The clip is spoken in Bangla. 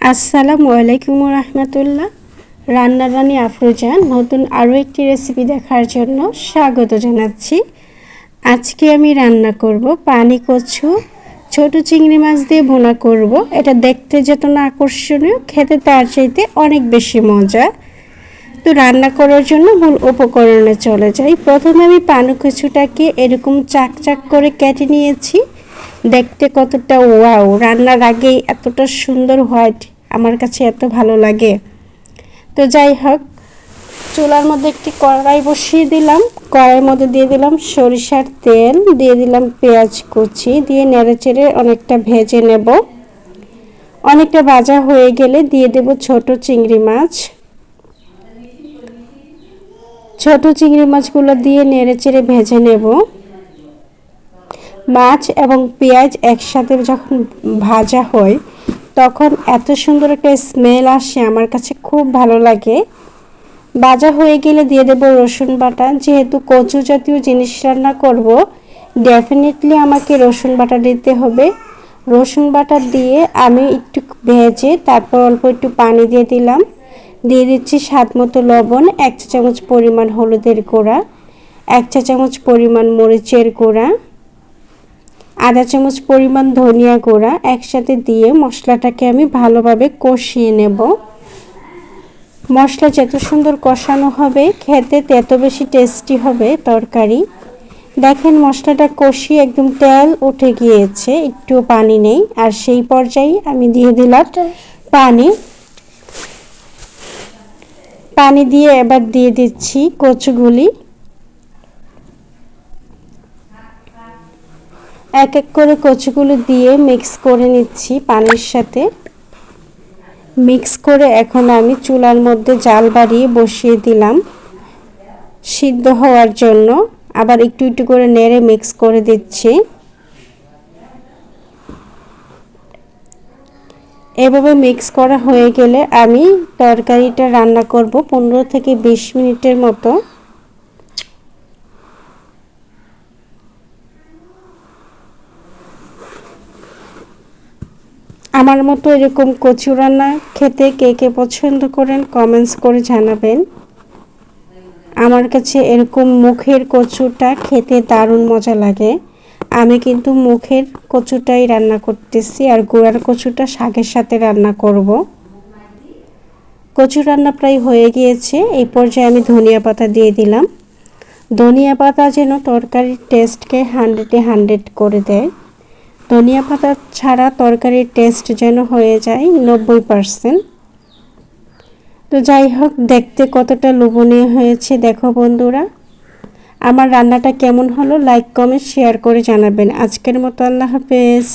আসসালামু আলাইকুম রহমতুল্লাহ রান্নার রানী আফরোজান নতুন আরও একটি রেসিপি দেখার জন্য স্বাগত জানাচ্ছি। আজকে আমি রান্না করব পানি কচু, ছোট চিংড়ি মাছ দিয়ে ভুনা করব। এটা দেখতে যত না আকর্ষণীয়, খেতে তার চাইতে অনেক বেশি মজা। তো রান্না করার জন্য মূল উপকরণে চলে যাই। প্রথমে আমি পানি কচুটাকে এরকম চাক চাক করে কেটে নিয়েছি। দেখতে কতটা ওয়াও। রান্নার আগেই এতটা সুন্দর হোয়াইট আমার কাছে এত ভালো লাগে। তো যাই হোক, চুলার মধ্যে একটি কড়াই বসিয়ে দিলাম। কড়াইয়ের মধ্যে দিয়ে দিলাম সরিষার তেল, দিয়ে দিলাম পেঁয়াজ কুচি, দিয়ে নেড়ে চেড়ে অনেকটা ভেজে নেব। অনেকটা ভাজা হয়ে গেলে দিয়ে দেব ছোট চিংড়ি মাছ। ছোট চিংড়ি মাছগুলো দিয়ে নেড়ে চেড়ে ভেজে নেব। মাছ এবং পেঁয়াজ একসাথে যখন ভাজা হয়, তখন এত সুন্দর একটা স্মেল আসে আমার কাছে, খুব ভালো লাগে। ভাজা হয়ে গেলে দিয়ে দেব রসুন বাটা। যেহেতু কচু জাতীয় জিনিস রান্না করব ডেফিনেটলি আমাকে রসুন বাটা দিতে হবে। রসুন বাটা দিয়ে আমি একটু ভেজে, তারপর অল্প একটু পানি দিয়ে দিলাম। দিয়ে দিচ্ছি স্বাদ মতো লবণ, এক চা চামচ পরিমাণ হলুদের গুঁড়া, এক চা চামচ পরিমাণ মরিচের গুঁড়া। আধা চামচ পরিমাণ ধনিয়া গুঁড়া একসাথে দিয়ে মশলাটাকে আমি ভালোভাবে কষিয়ে নেব। মশলা যত সুন্দর কষানো হবে, খেতে তত বেশি টেস্টি হবে তরকারি। দেখেন মশলাটা কষিয়ে একদম তেল উঠে গিয়েছে, একটু পানি নেই। আর সেই পর্যায়ে আমি দিয়ে দিলাম পানি। পানি দিয়ে এবার দিয়ে দিচ্ছি কচুগুলি। এক এক করে কচুগুলো দিয়ে মিক্স করে নিচ্ছি পানির সাথে। মিক্স করে এখন আমি চুলার মধ্যে জাল বাড়িয়ে বসিয়ে দিলাম সিদ্ধ হওয়ার জন্য। আবার একটু একটু করে নেড়ে মিক্স করে দিচ্ছি। এভাবে মিক্স করা হয়ে গেলে আমি তরকারিটা রান্না করব পনেরো থেকে বিশ মিনিটের মতো। আমার মতো এরকম কচু রান্না খেতে কে কে পছন্দ করেন কমেন্টস করে জানাবেন। আমার কাছে এরকম মুখের কচুটা খেতে দারুণ মজা লাগে। আমি কিন্তু মুখের কচুটাই রান্না করতেছি আর গোড়ার কচুটা শাকের সাথে রান্না করব। কচু রান্না প্রায় হয়ে গিয়েছে, এই পর্যায়ে আমি ধনিয়া পাতা দিয়ে দিলাম। ধনিয়া পাতা যেন তরকারির টেস্টকে হান্ড্রেডে হান্ড্রেড করে দেয়। ধনিয়া পাতা ছাড়া তরকারির টেস্ট যেন হয়ে যায় নব্বই পারসেন্ট তো যাই হোক, দেখতে কতটা লোভনীয় হয়েছে, দেখো বন্ধুরা। আমার রান্নাটা কেমন হলো লাইক কমেন্ট শেয়ার করে জানাবেন। আজকের মতো আল্লাহ হাফেজ।